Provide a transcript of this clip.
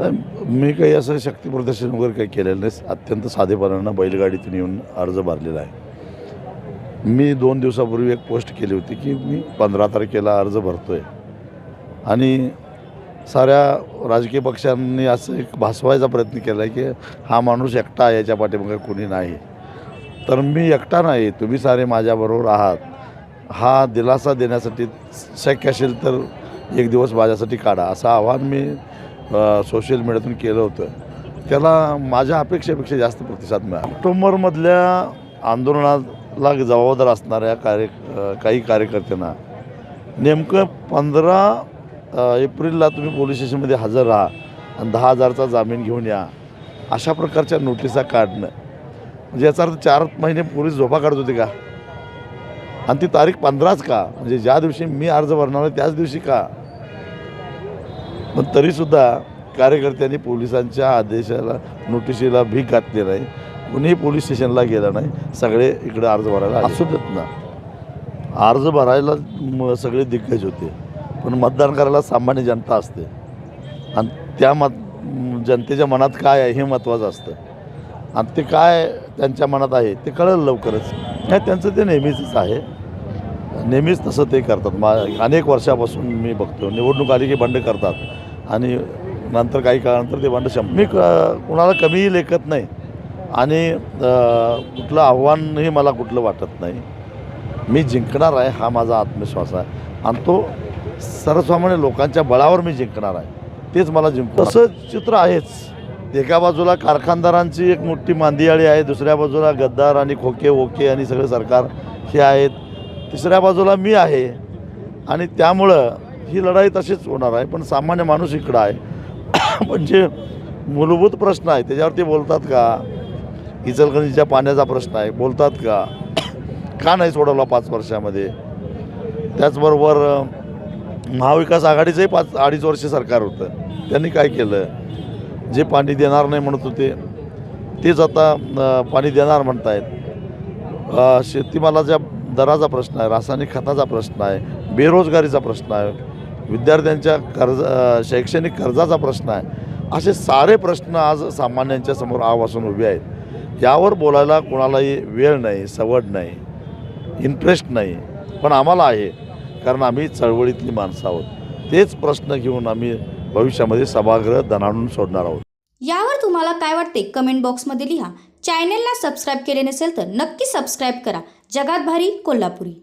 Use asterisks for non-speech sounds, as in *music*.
मी काही असं शक्ती प्रदर्शन वगैरे काही केलेलं नाही. अत्यंत साधेपणानं बैलगाडीतून येऊन अर्ज भरलेला आहे. मी दोन दिवसापूर्वी एक पोस्ट केली होती की मी पंधरा तारखेला अर्ज भरतो आहे आणि साऱ्या राजकीय पक्षांनी असं एक भासवायचा प्रयत्न केला आहे की हा माणूस एकटा आहे याच्या पाठीमागे कोणी नाही. तर मी एकटा नाही तुम्ही सारे माझ्याबरोबर आहात. हा दिलासा देण्यासाठी शक्य असेल तर एक दिवस माझ्यासाठी काढा. असं आव्हान मी सोशल मीडियातून केलं होतं. त्याला माझ्या अपेक्षेपेक्षा जास्त प्रतिसाद मिळाला. ऑक्टोबरमधल्या आंदोलनाला जबाबदार असणाऱ्या कार्य काही कार्यकर्त्यांना नेमकं पंधरा एप्रिलला तुम्ही पोलीस स्टेशनमध्ये हजर राहा आणि दहा हजारचा जामीन घेऊन या. अशा प्रकारच्या नोटिसा काढणं. म्हणजे याचा अर्थ चार महिने पोलीस झोपा काढत होते का? आणि ती तारीख पंधराच का? म्हणजे ज्या दिवशी मी अर्ज भरणार आहे त्याच दिवशी का? पण तरीसुद्धा कार्यकर्त्यांनी पोलिसांच्या आदेशाला नोटिशीला भीक घातली नाही. कुणीही पोलीस स्टेशनला गेलं नाही. सगळे इकडे अर्ज भरायला असू देत ना. अर्ज भरायला म- सगळे दिग्गज होते. पण मतदान करायला सामान्य जनता असते. आणि त्या मत जनतेच्या मनात काय आहे हे महत्त्वाचं असतं. आणि ते काय त्यांच्या मनात आहे ते कळलं लवकरच. नाही त्यांचं ते नेहमीच आहे. नेहमीच तसं ते करतात. मा अनेक वर्षापासून मी बघतो निवडणूक आली की बंड करतात. आणि नंतर काही काळानंतर ते बंड शंप मी क कुणाला कमीही लेखत नाही. आणि कुठलं आव्हानही मला कुठलं वाटत नाही. मी जिंकणार आहे हा माझा आत्मविश्वास आहे. आणि तो सर्वसामान्य लोकांच्या बळावर मी जिंकणार आहे. तेच मला जिंकू तसं चित्र आहेच. एका बाजूला कारखानदारांची एक मोठी मांदियाळी आहे दुसऱ्या बाजूला गद्दार आणि खोके ओके आणि सगळे सरकार हे आहेत. तिसऱ्या बाजूला मी आहे. आणि त्यामुळं ही लढाई तशीच होणार आहे पण सामान्य माणूस इकडं आहे. पण *coughs* जे म्हणजे मूलभूत प्रश्न आहे त्याच्यावर ते बोलतात का? इचलकरंजीच्या पाण्याचा प्रश्न आहे बोलतात का? *coughs* का नाही सोडवला पाच वर्षामध्ये? त्याचबरोबर महाविकास आघाडीचंही पाच अडीच वर्ष सरकार होतं. त्यांनी काय केलं? जे पाणी देणार नाही म्हणत होते तेच आता पाणी देणार म्हणत आहेत शेतीमालाच्या दराचा प्रश्न आहे रासायनिक खताचा प्रश्न आहे बेरोजगारीचा प्रश्न आहे. विद्यार्थ्यांच्या कर्ज शैक्षणिक कर्जाचा प्रश्न आहे. असे सारे प्रश्न आज सामान्यांच्या समोर आवासून उभे आहेत. यावर बोलायला कोणालाही वेळ नाही सवड नाही इंटरेस्ट नाही. पण आम्हाला आहे कारण आम्ही चळवळीतली माणसं आहोत. तेच प्रश्न घेऊन आम्ही भविष्यामध्ये सभागृह दणाणून सोडणार आहोत. यावर तुम्हाला काय वाटते? कमेंट बॉक्समध्ये लिहा. चॅनेलला सबस्क्राईब केले नसेल तर नक्की सबस्क्राईब करा. जगात भारी कोल्हापुरी.